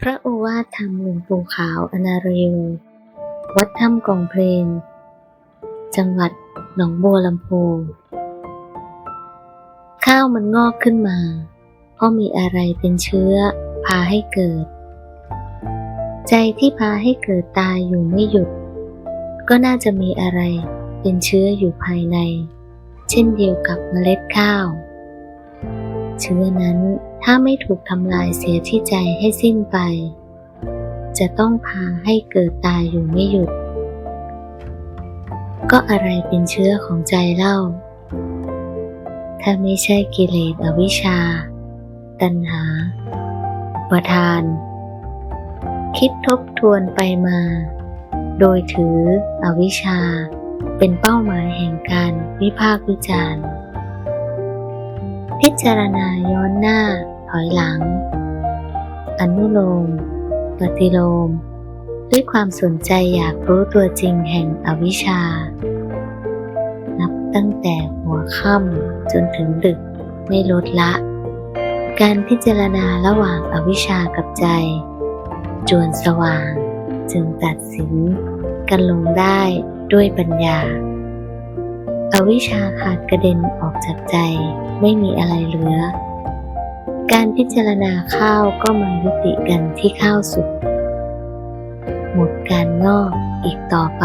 พระโอวาทธรรมหลวงปู่ขาวอนาเริววัดถ้ำกองเพลง จังหวัดหนองบัวลำพู ข้าวมันงอกขึ้นมา เพราะมีอะไรเป็นเชื้อพาให้เกิด ใจที่พาให้เกิดตายอยู่ไม่หยุด ก็น่าจะมีอะไรเป็นเชื้ออยู่ภายใน เช่นเดียวกับเมล็ดข้าว เชื้อนั้น ถ้าไม่ถูกทำลายเสียที่ใจให้สิ้นไป จะต้องพาให้เกิดตายอยู่ไม่หยุด ก็อะไรเป็นเชื้อของใจเล่า ถ้าไม่ใช่กิเลสอวิชชา ตัณหา ประทาน คิดทบทวนไปมา โดยถืออวิชชา เป็นเป้าหมายแห่งการวิพากษ์วิจารณ์ พิจารณาย้อนหน้า ถอยหลัง อนุโลม ปฏิโลม ด้วยความสนใจอยากรู้ตัวจริงแห่งอวิชชา นับตั้งแต่หัวค่ำจนถึงดึกไม่ลดละ การพิจารณาระหว่างอวิชชากับใจ จวนสว่างจึงตัดสินกันลงได้ด้วยปัญญา อวิชชาขาดกระเด็นออกจากใจ ไม่มีอะไรเหลือ การพิจารณาข้าวก็มายุติกันที่ข้าวสุกหมดการงอกอีกต่อไป